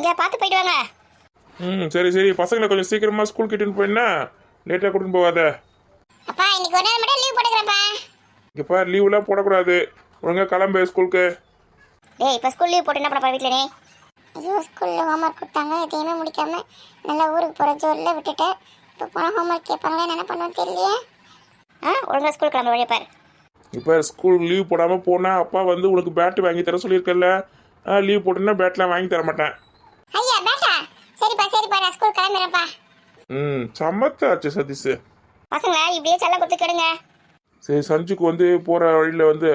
எங்க பார்த்து போயிட்டு வாங்க. ம் சரி சரி. பசங்களை கொஞ்சம் சீக்கிரமாக ஸ்கூல் கிட்டுன்னு போயின்னா லேட்டாக கூட்டின்னு போகாத. அப்பா இன்னைக்கு ஒரு நாள் மட்டும் லீவ் போட்டுக்கிறேன்ப்பா. இங்கே பார் லீவுலாம் போடக்கூடாது. ஒழுங்கா கிளம்பு ஸ்கூலுக்கு டேய் இப்போ ஸ்கூல் லீவ் போட்டு என்ன பண்ண வீட்டில் நீ? ஐயோ ஸ்கூலில் ஹோம்ஒர்க் கொடுத்தாங்க. எதையுமே முடிக்காம நல்லா ஊருக்கு போகிற ஜோரில் விட்டுட்டேன் இப்போ போனால் ஹோம்ஒர்க் கேட்பாங்களே என்ன பண்ணுவோம் தெரியலையே. ஆ ஒழுங்கா ஸ்கூல் கிளம்ப வழியை பாரு. இப்போ ஸ்கூல் லீவ் போடாமல் போனால் அப்பா வந்து உனக்கு பேட்டு வாங்கி தர சொல்லியிருக்கல லீவ் போட்டுன்னா பேட்லாம் வாங்கி தர மாட்டேன். சரிப்பா சரிப்பா நான் ஸ்கூல் கிளம்புறேன்ப்பா. ம் சமத்தாச்சு சதீஷ். பசங்களா இப்படியே செல்ல கொடுத்து கெடுங்க. சரி சஞ்சுக்கு வந்து போகிற வழியில் வந்து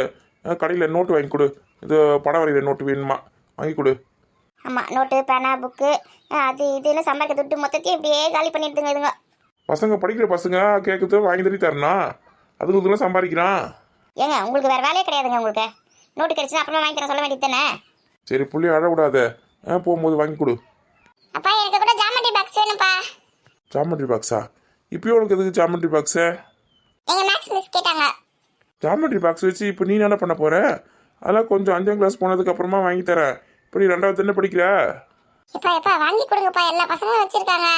கடையில் நோட்டு வாங்கி கொடு. இது படம் வரைகிற நோட்டு வேணுமா? வாங்கி கொடு. ஆமாம் நோட்டு பேனா புக்கு அது இதுன்னு சம்பாதிக்க துட்டு மொத்தத்தையும் இப்படியே காலி பண்ணிடுதுங்க இதுங்க. பசங்க படிக்கிற பசங்க கேட்குறது வாங்கி தரி தரணும் அதுக்கு இதெல்லாம் சம்பாதிக்கிறான் ஏங்க உங்களுக்கு வேறு வேலையே கிடையாதுங்க உங்களுக்கு. நோட்டு கிடைச்சுன்னா அப்புறமா வாங்கி தர சொல்ல வேண்டியது தானே? சரி புள்ளி அழக்கூடாத போகும்போது வாங்கி கொடு அப்பா எனக்கு கூட ஜாமெட்ரி பாக்ஸ் வேணும்ப்பா ஜாமெட்ரி பாக்ஸா இப்பயும் உனக்கு எதுக்கு ஜாமெட்ரி பாக்ஸு எங்க மேக்ஸ் மிஸ் கேட்டாங்க. ஜாமெட்ரி பாக்ஸ் வச்சு இப்போ நீ என்ன பண்ண போற? அதெல்லாம் கொஞ்சம் அஞ்சாம் கிளாஸ் போனதுக்கு அப்புறமா வாங்கி தரேன் இப்போ நீ ரெண்டாவது என்ன படிக்கிற? எப்பா எப்பா வாங்கி கொடுங்கப்பா. எல்லா பசங்களும் வச்சிருக்காங்க.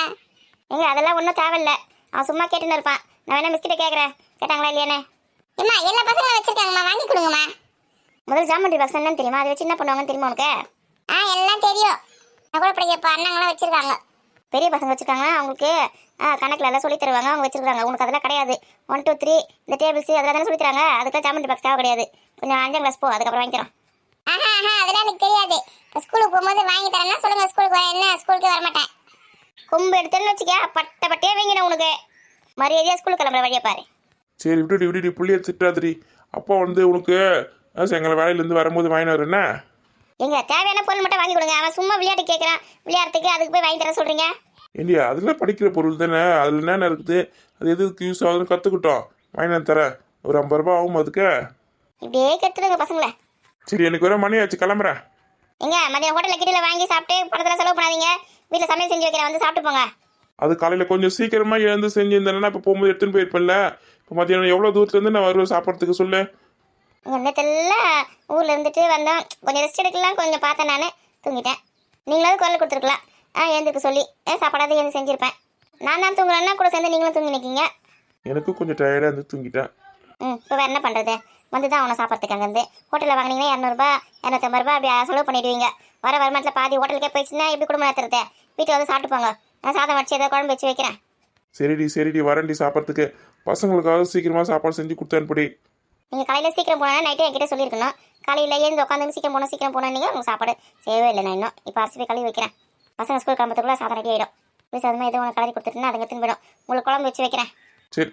எங்க அதெல்லாம் ஒன்றும் தேவையில்ல. அவன் சும்மா கேட்டுன்னு இருப்பான். நான் வேணா மிஸ் கிட்ட கேட்குறேன் கேட்டாங்களா இல்லையானே ஏம்மா எல்லா பசங்களும் வச்சிருக்காங்கம்மா. வாங்கி கொடுங்கம்மா. முதல் ஜாமெட்ரி பாக்ஸ் என்னன்னு தெரியுமா? அதை வச்சு என்ன பண்ணுவாங்கன்னு தெரியுமா உனக்கு? ஆ எல்லாம் தெரியும். நான் கூட படிக்கப்பா அண்ணங்களாம் வச்சிருக்காங்க. பெரிய பசங்க வச்சிருக்காங்க அவங்களுக்கு ஆ, கணக்குல எல்லாம் சொல்லி தருவாங்க. அவங்க வச்சிருக்காங்க உனக்கு அதெல்லாம் கிடையாது. ஒன் டூ த்ரீ இந்த டேபிள்ஸ் அதெல்லாம் தானே சொல்லி தராங்க. அதுக்கு ஜாமெட்ரி பாக்ஸ் தேவை கிடையாது. கொஞ்சம் அஞ்சாம் கிளாஸ் போ. அதுக்கப்புறம் வாங்கிக்கிறோம். ஆஹா ஆஹா அதெல்லாம் எனக்கு தெரியாது. ஸ்கூலுக்கு போகும்போது வாங்கி தரேன்னா சொல்லுங்க ஸ்கூலுக்கு என்ன? ஸ்கூலுக்கு வர மாட்டேன். கொம்பு எடுத்தேன்னு வச்சுக்க பட்ட பட்டே வைங்கணும் உனக்கு. மரியாதையா ஸ்கூலுக்கு கிளம்புற வழியை பாரு. சரி விட்டுடி விட்டுடி புள்ளிய திட்டாதிரி அப்பா வந்து உனக்கு எங்களை வேலையிலேருந்து வரும்போது வாங்கிட்டு வரேன்னா எங்க தேவையான பொருள் மட்டும் வாங்கி கொடுங்க. அவன் சும்மா விளையாட்டு கேட்குறான் விளையாட்டுக்கு அதுக்கு போய் வாங்கி தர சொல்றீங்க? ஏண்டியா அதில் படிக்கிற பொருள் தானே. அதில் என்னென்ன இருக்குது? அது எதுக்கு யூஸ் ஆகுதுன்னு கற்றுக்கிட்டோம் வாங்கி தரேன். ஒரு ஐம்பது ரூபா ஆகும் அதுக்கு. இப்படியே கெடுத்துடுங்க பசங்களை. சரி எனக்கு வர மணி ஆச்சு. கிளம்புறேன். எங்க மதியம் ஹோட்டலில் கிட்டில வாங்கி சாப்பிட்டு படத்தில் செலவு பண்ணாதீங்க. வீட்டில் சமையல் செஞ்சு வைக்கிறேன். வந்து சாப்பிட்டு போங்க. அது காலையில் கொஞ்சம் சீக்கிரமாக எழுந்து செஞ்சிருந்தேன்னா இப்போ போகும்போது எடுத்துன்னு போயிருப்பேன்ல. இப்போ மதியானம் எவ்வளோ தூரத்துலேருந்து நான் வருவேன் சாப்பிட்றதுக்கு சொல்லு. எங்கள் நேரத்தெல்லாம் ஊரில் இருந்துட்டு வந்தோம். கொஞ்சம் ரெஸ்ட் எடுக்கலாம் கொஞ்சம் பார்த்தேன் நான். தூங்கிட்டேன். நீங்களாவது குரல் கொடுத்துருக்கலாம். ஆ எழுந்துக்க சொல்லி. ஏன் சாப்பாடாவது எழுந்து செஞ்சுருப்பேன். நான் தான் தூங்குறேன்னா கூட சேர்ந்து நீங்களும் தூங்கி நிற்கீங்க எனக்கும் கொஞ்சம் டயர்டாக இருந்து தூங்கிட்டேன். ம் இப்போ வேறு என்ன பண்ணுறது வந்து தான் அவனை சாப்பிட்றதுக்கு அங்கேருந்து. ஹோட்டலில் வாங்கினீங்கன்னா இரநூறுபா இரநூத்தம்பது ரூபா அப்படி செலவு பண்ணிடுவீங்க. வர வருமானத்தில் பாதி ஹோட்டலுக்கே போயிடுச்சுன்னா எப்படி குடும்பம் நடத்துறது? வீட்டில் வந்து சாப்பிட்டு போங்க. நான் சாதம் வச்சு ஏதாவது குழம்பு வச்சு வைக்கிறேன். சரிடி சரிடி. வரேன்டி சாப்பிட்றதுக்கு. பசங்களுக்காக சீக்கிரமாக சாப்பாடு செஞ்சு கொடுத்து அனுப்பிடி. நீங்கள் காலையில் சீக்கிரம் போனா நைட்டே என்கிட்ட சொல்லியிருக்கணும். காலையில் எழுந்து உட்காந்து சீக்கிரம் போகணும் சீக்கிரம் போகணும் நீங்கள் உங்கள் சாப்பாடு செய்யவே இல்லை. நான் இன்னும் இப்போ அரிசி போய் கழுவி வைக்கிறேன். பசங்க ஸ்கூல் கிளம்பத்துக்குள்ள சாதம் ரெடி ஆகிடும் ப்ளீஸ் அது மாதிரி எதுவும் உனக்கு கலரி கொடுத்துட்டுனா அதுங்க திரும்பிடும் உங்களுக்கு குழம்பு வச்சு வைக்கிறேன். சரி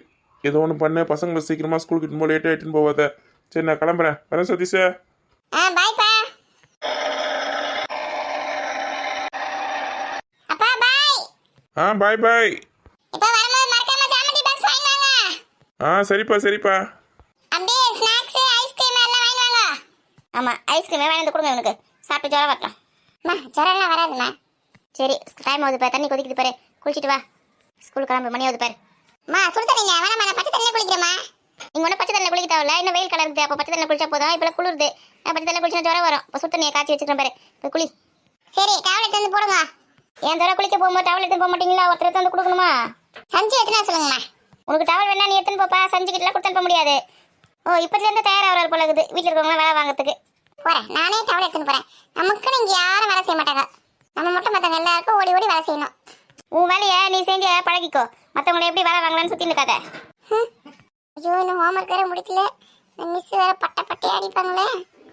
ஏதோ ஒன்று பண்ணு. பசங்களை சீக்கிரமாக ஸ்கூலுக்கு இட்டுன்னு போக லேட்டாக இட்டுன்னு போகாத. சரி நான் கிளம்புறேன். வரேன் சதீஷா. ஆ பாய்ப்பா அப்பா பாய் ஆ பாய் பாய் இப்போ வரும்போது மறக்காம ஜாமெட்ரி பாக்ஸ் வாங்கி வாங்க. ஆ சரிப்பா சரிப்பா. ஆமா ஐஸ்கிரீமே வாங்கி கொடுங்க இவனுக்கு. சாப்பிட்டு ஜுரம் வரட்டும் அம்மா ஜுரம்லாம் வராதும்மா. சரி டைம் ஆகுது பாரு தண்ணி கொதிக்குது பாரு. குளிச்சிட்டு வா. ஸ்கூல் கிளம்பு மணி ஆகுது பாரு. அம்மா சுடு தண்ணிங்க வேணாம்மா நான் பச்சை தண்ணியில் குளிக்கிறேம்மா. நீங்க ஒன்றும் பச்சை தண்ணியில் குளிக்க தேவையில்ல. இன்னும் வெயில் கலருது அப்போ பச்சை தண்ணியில் குளிச்சா போதும். இப்போ குளிருது. நான் பச்சை தண்ணியில் குளிச்சா ஜுரம் வரும். இப்போ சுடு தண்ணியை காய்ச்சி வச்சுக்கிறேன் பாரு. குளி. சரி டேப்லெட் வந்து போடுங்க என் தடவை குளிக்க போகும்போது டேப்லெட் எடுத்து போக மாட்டீங்களா? ஒருத்தர் வந்து கொடுக்கணுமா? சஞ்சு எத்தனை சொல்லுங்கம்மா? உனக்கு டவல் வேணா நீ எடுத்துன்னு போப்பா. சஞ்சு கிட்டலாம் கொடுத்து அனுப்ப முடியாது. ஓ இப்போதுலேருந்து தயாராகிறார் போல இருக்குது வீட்டில் இருக்கவங்களாம் வேலை வாங்குறதுக்கு. போகிறேன் நானே டவல் எடுத்துன்னு போகிறேன் நமக்குன்னு இங்கே யாரும் வேலை செய்ய மாட்டாங்க. நம்ம மட்டும் மற்றவங்க எல்லாருக்கும் ஓடி ஓடி வேலை செய்யணும். உன் வேலையை நீ செஞ்சு பழகிக்கோ. மற்றவங்களை எப்படி வேலை வாங்கலாம்னு சுற்றி இருக்காத. ஐயோ இன்னும் ஹோம்ஒர்க் வேற முடிக்கல. மிஸ் வேற பட்ட பட்டையே அடிப்பாங்களே.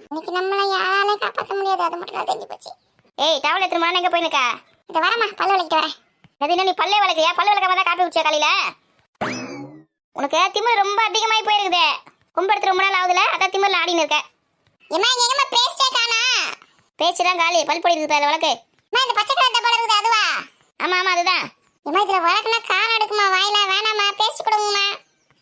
இன்னைக்கு நம்மள யாராலையும் காப்பாற்ற முடியாது. அது மட்டும் தெரிஞ்சு போச்சு. ஏய் டவல் எடுத்துன்னு போனா எங்கே போயிருக்கா இதை வரமா பல்லு விளக்கிட்டு வரேன். அது என்ன நீ பல்லே விளக்குறியா பல்லு விளக்காம தான் காப்பி குடிச்சியா காலையில? உனக்கு திமிர் ரொம்ப அதிகமாகி போயிருக்குது. கும்ப எடுத்து ரொம்ப நாள் ஆகுதுல? அதான் திமிர்ல ஆடின்னு இருக்க ஏமா இங்க எங்கம்மா பேஸ்டே காணா தான் காலி. பல் பொடி இருக்குது அது வழக்கு அம்மா இந்த பச்சை கலர் டப்பா இருக்குது அதுவா? ஆமா ஆமா அதுதான். ஏமா இதுல வழக்குனா காரம் எடுக்குமா வாயில? வேணாமா பேஸ்ட் கொடுங்கம்மா.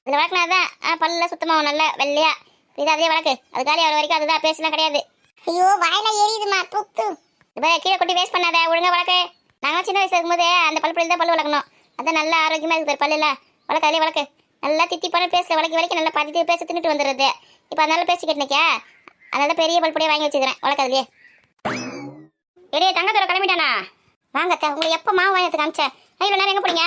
இதுல வழக்குனா தான் ஆ பல்ல சுத்தமாவும் நல்ல வெள்ளையா. இது அதே வழக்கு அது காலி ஆகிற வரைக்கும் அதுதான் பேஸ்ட்லாம் கிடையாது. ஐயோ வாயில எரியுதுமா இப்போ கீழே கொட்டி வேஸ்ட் பண்ணாத ஒழுங்கா வழக்கு நாங்கள் சின்ன வயசுல இருக்கும்போது அந்த பல் பொடியில் தான் பல் வளர்க்கணும் அதான் நல்லா ஆரோக்கியமா இருக்கு பாரு பல்லுல வழக்கு அதே வழக்கு நல்லா தித்திப்பான பேசல வழக்கி வரைக்கும் நல்லா பதித்து பேச தின்னுட்டு வந்துடுறது. இப்போ அதனால பேசி கட்டினிக்கா அதனால பெரிய பல் வாங்கி வச்சுக்கிறேன். வளர்க்காதே அதுலயே. தங்கத்தோட கிளம்பிட்டானா? வாங்க அத்தை உங்களை எப்போ மாவு வாங்கிறதுக்கு காமிச்சேன் இவ்வளோ நேரம் எங்கே போனீங்க?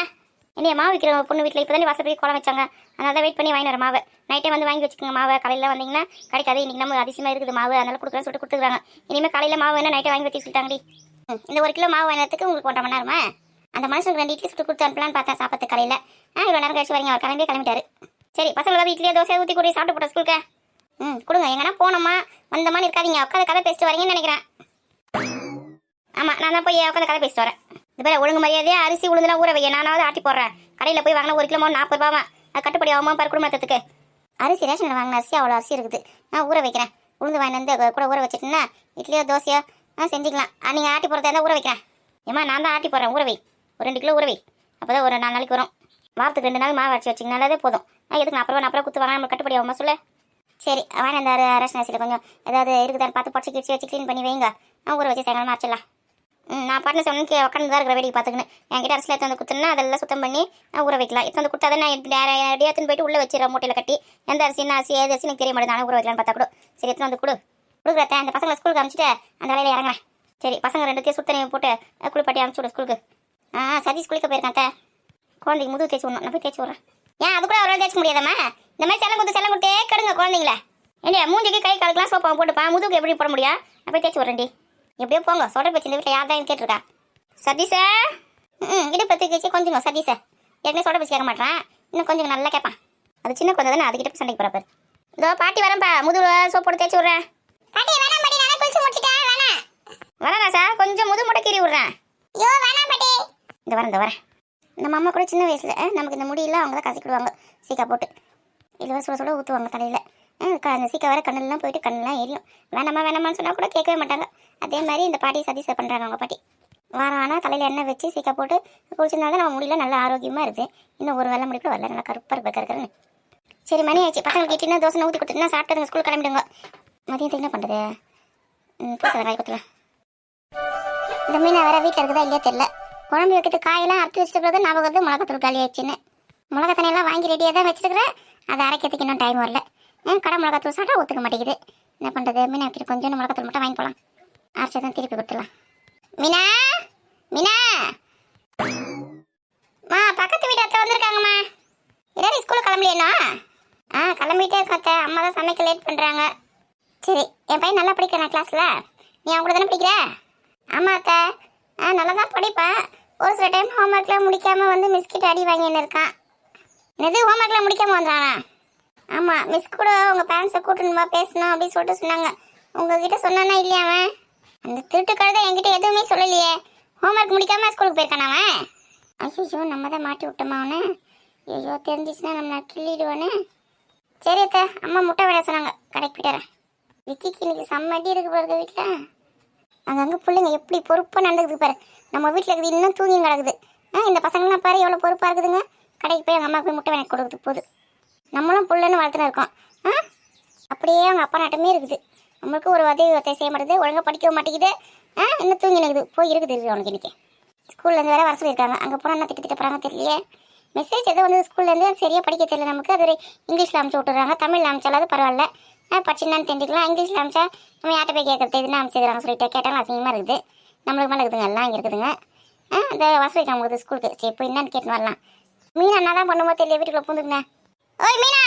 இல்லையா மாவு விற்கிற பொண்ணு வீட்டில் இப்போ தான் வாசப்படி குளம் வச்சாங்க. அதனால தான் வெயிட் பண்ணி வாங்கிட்டு வர மாவு. நைட்டே வந்து வாங்கி வச்சுக்கோங்க மாவு. காலையில் வந்தீங்கன்னா கிடைக்காது. இன்னைக்கு நம்ம அதிசயமாக இருக்குது மாவு. அதனால கொடுக்குறேன்னு சொல்லிட்டு கொடுத்துருக்காங்க. இனிமேல் காலையில் மாவு வேணா நைட்டே வாங்கி வச்சு சொல்லிட்டாங்கடி. இந்த ஒரு கிலோ மாவு வாங்கினதுக்கு உங்களுக்கு ஒன்றரை மணி நேரமா? அந்த மனுஷனுக்கு ரெண்டு இட்லி சுட்டு கொடுத்து அனுப்பலான்னு பார்த்தேன் சாப்பிட்டு கடையில் ஆ இவ்வளோ நேரம் கழிச்சு வரீங்க அவர் கிளம்பி கிளம்பிட்டாரு. சரி பசங்க ஏதாவது இட்லியோ தோசை ஊற்றி கூட சாப்பிட்டு போட்ட ஸ்கூலுக்கு ம் கொடுங்க எங்கன்னா போனோமா வந்தமான்னு இருக்காதீங்க உட்காந்து கதை பேசிட்டு வரீங்கன்னு நினைக்கிறேன். ஆமாம் நான் தான் போய் உட்காந்து கதை பேசிட்டு வரேன். இது பேர் ஒழுங்கு மரியாதையே அரிசி உளுந்துலாம் ஊற வைக்க நானாவது ஆட்டி போடுறேன். கடையில் போய் வாங்கினா ஒரு கிலோ மூணு நாற்பது ரூபாவா? அது கட்டுப்படி ஆகுமா பாரு குடும்பத்துக்கு. அரிசி ரேஷனில் வாங்கின அரிசி அவ்வளோ அரிசி இருக்குது. நான் ஊற வைக்கிறேன். உளுந்து வாங்கினது கூட ஊற வச்சுட்டுனா இட்லியோ தோசையோ ஆ செஞ்சுக்கலாம். நீங்கள் ஆட்டி போகிறதா இருந்தால் ஊற வைக்கிறேன். ஏம்மா நான் தான் ஆட்டி போடுறேன் ஊற வை. ஒரு ரெண்டு கிலோ உறவை அப்போ தான் ஒரு நாலு நாளைக்கு வரும். வாரத்துக்கு ரெண்டு நாள் மாவு அரைச்சி வச்சிங்கனாலே போதும். நான் எதுக்கு நான் அப்புறம் அப்புறம் குத்து வாங்க நம்ம கட்டுப்படி ஆகுமா? சொல்லு. சரி வாங்க அந்த ரேஷன் அரிசியில் கொஞ்சம் ஏதாவது இருக்குதான்னு பார்த்து பொடிச்சு கிடிச்சு வச்சு க்ளீன் பண்ணி வைங்க. நான் ஊற வச்சு சாயங்காலம் அரைச்சிடலாம். நான் பாட்டு சொன்னக்கு உட்காந்து தான் இருக்கிற வேடிக்கை பார்த்துக்கணும் என்கிட்ட அரிசியில் எடுத்து வந்து குத்துனா அதெல்லாம் சுத்தம் பண்ணி நான் ஊற வைக்கலாம். எடுத்து வந்து கொடுத்தா தான் நான் நேரடியாக எடுத்துன்னு போயிட்டு உள்ளே வச்சிடறேன் மூட்டையில் கட்டி. எந்த அரிசி என்ன அரிசி ஏது அரிசி எனக்கு தெரிய மாட்டேன் நானே ஊற வைக்கலாம்னு பார்த்தா கூட. சரி எடுத்து வந்து கொடு. கொடுக்குறேன் அந்த பசங்களை ஸ்கூலுக்கு அனுப்பிச்சிட்டு அந்த வேலையில் இறங்குறேன். சரி பசங்க ரெண்டுத்தையும் சுத்தனையும் போட்டு குளிப்பாட்டி அனுப்பிச்சு விடு ஸ்கூலுக்கு ஆ சதீஷ் குளிக்க போயிருக்கேன் அத்தை. குழந்தைக்கு முதுகு தேய்ச்சி விடணும். நான் போய் தேய்ச்சி விட்றேன். ஏன் அது கூட அவரால் தேய்ச்சி முடியாதம்மா? இந்த மாதிரி செல்லம் கொடுத்து செல்லம் கொடுத்தே கெடுங்க குழந்தைங்கள. ஏண்டியா மூஞ்சிக்கு கை காலுக்குலாம் சோப்பா போட்டுப்பா முதுகுக்கு எப்படி போட முடியா நான் போய் தேய்ச்சி விட்றேன்டி. எப்படியோ போங்க. சொல்கிற பேச்சு இந்த வீட்டில் யார் தான் கேட்டிருக்கா? சதீஷா? ம் இடுப்பு தூக்கி கொஞ்சங்க சதீஷா. ஏற்கனவே சொல்கிற பேச்சு கேட்க மாட்டான். இன்னும் கொஞ்சம் நல்லா கேட்பான். அது சின்ன குழந்தை தானே அதுக்கிட்ட சண்டைக்கு போகிறப்பாரு இதோ பாட்டி வரேன்ப்பா முதுகு சோப் போட்டு தேய்ச்சி விட்றேன். பாட்டி வேணாம் பாட்டி. நானே குளிச்சு முடிச்சிட்டேன். வேணாம். வேணாம் சார். கொஞ்சம் முது முட்டை கீறி விட்றேன். ஐயோ இந்த வரேன் இந்த வரேன் நம்ம அம்மா கூட சின்ன வயசில் நமக்கு இந்த முடியெல்லாம் அவங்க தான் கசிக்கிடுவாங்க. சீக்கா போட்டு. இல்லை சுட சுட ஊற்றுவாங்க தலையில். அந்த சீக்கா வர கண்ணெல்லாம் போயிட்டு கண்ணெல்லாம் எரியும். வேணாமா வேணாமான்னு சொன்னால் கூட கேட்கவே மாட்டாங்க. அதே மாதிரி இந்த பாட்டி சதி பண்ணுறாங்க அவங்க பாட்டி. வாரம் ஆனால் தலையில் எண்ணெய் வச்சு சீக்கா போட்டு குளிச்சிருந்தா தான் நம்ம முடியல நல்லா ஆரோக்கியமாக இருக்குது இன்னும் ஒரு வேலை முடி கூட வரல. நல்லா கருப்பாக இருப்பா கருக்கருன்னு சரி மணி ஆயிடுச்சு. பசங்களுக்கு இட்லினா தோசை ஊற்றி கொடுத்துனா சாப்பிட்டு ஸ்கூல் கிளம்பிடுங்க. மதியத்துக்கு என்ன பண்ணுறது ம் பூசை காய் கொடுத்துலாம் இந்த மீன் வேறு வீட்டில் இருக்குதா இல்லையா தெரியல. குழம்பு வைக்கிறது காயெல்லாம் அறுத்து வச்சுட்டு பிறகு ஞாபகம் வந்து மிளகாத்தூள் காலி ஆயிடுச்சுன்னு. மிளகா தண்ணியெல்லாம் வாங்கி ரெடியாக தான் வச்சுருக்கிறேன். அதை அரைக்கிறதுக்கு இன்னும் டைம் வரல. ஏன் கடை மிளகாத்தூள் சாப்பிட்டா ஒத்துக்க மாட்டேங்குது. என்ன பண்ணுறது மீனா வைக்கிற கொஞ்சம் மிளகாத்தூள் மட்டும் வாங்கி போகலாம் அரைச்சா தான் திருப்பி கொடுத்துடலாம். மீனா மீனா. மா பக்கத்து வீட்டு அத்தை வந்திருக்காங்கம்மா. எல்லாரும் ஸ்கூலுக்கு கிளம்பலையா ஆ கிளம்பிட்டே இருக்கேன் அம்மா தான் சமைக்க லேட் பண்ணுறாங்க சரி என் பையன் நல்லா படிக்கிறான் கிளாஸில் நீ அவங்க தானே படிக்கிற? ஆமாம் அத்தை. ஆ நல்லா தான் படிப்பேன். ஒரு சில டைம் ஹோம்ஒர்க்லாம் முடிக்காமல் வந்து மிஸ்கிட்ட அடி வாங்கின்னு இருக்கான். என்னது ஹோம்ஒர்க்லாம் முடிக்காமல் வந்துறானா ஆமாம் மிஸ் கூட உங்கள் பேரண்ட்ஸை கூட்டணுமா பேசணும் அப்படின்னு சொல்லிட்டு சொன்னாங்க. உங்ககிட்ட சொன்னானா இல்லையா அவன்? அந்த திருட்டு கழுதை என்கிட்ட எதுவுமே சொல்லலையே. ஹோம்ஒர்க் முடிக்காம ஸ்கூலுக்கு போயிருக்கான் அவன்? ஐயோ நம்ம தான் மாட்டி விட்டோமா அவனை? ஐயோ தெரிஞ்சிச்சுன்னா நம்ம கிள்ளிடுவானே. சரி அத்தை அம்மா முட்டை விட சொன்னாங்க. கடைக்கு போயிட்டுறேன் விக்கிக்கு இன்னைக்கு செம்ம அடி இருக்கு போகிறது வீட்டில். அங்கங்கே பிள்ளைங்க எப்படி பொறுப்பாக நடந்துக்குது பாரு. நம்ம வீட்டில் இருக்குது இன்னும் தூங்கி கிடக்குது. ஆ இந்த பசங்களாம் பாரு எவ்வளோ பொறுப்பாக இருக்குதுங்க. கடைக்கு போய் அவங்க அம்மா போய் முட்டை வேணாக்கு கொடுக்குது போது. நம்மளும் பிள்ளைன்னு வளர்த்துன்னு இருக்கோம். ஆ அப்படியே அவங்க அப்பா நாட்டமே இருக்குது. நம்மளுக்கு ஒரு உதவி ஒருத்தர் செய்ய மாட்டேங்குது ஒழுங்காக படிக்க மாட்டேங்குது. ஆ இன்னும் தூங்கி நிற்குது போய் இருக்குது இருக்கு அவனுக்கு இன்றைக்கி ஸ்கூல்லேருந்து வேறு வர சொல்லியிருக்காங்க. அங்கே போனால் என்ன திட்டு திட்ட போகிறாங்க தெரியலையே. மெசேஜ் எதுவும் வந்து ஸ்கூல்லேருந்து சரியாக படிக்க தெரியல நமக்கு. அது ஒரு இங்கிலீஷில் அமுச்சு விட்டுறாங்க தமிழில் அனுப்பிச்சாலாவது பரவாயில்ல. படிச்சுன்னு தெரிஞ்சுக்கலாம். இங்கிலீஷில் அனுப்பிச்சா நம்ம யார்கிட்ட போய் கேட்கறது இதுன்னு அனுப்பிச்சிக்கிறாங்க சொல்லிட்டு கேட்டாலும் அசிங்கமாக இருக்குது. நம்மளுக்கு மேலே இருக்குதுங்க எல்லாம் இங்கே இருக்குதுங்க. ஆ இந்த வசதி நமக்கு ஸ்கூலுக்கு சரி இப்போ என்னன்னு கேட்டு வரலாம். மீனா என்னதான் தான் தெரியல வீட்டுக்குள்ளே பூந்துக்குண்ணே ஓய் மீனா!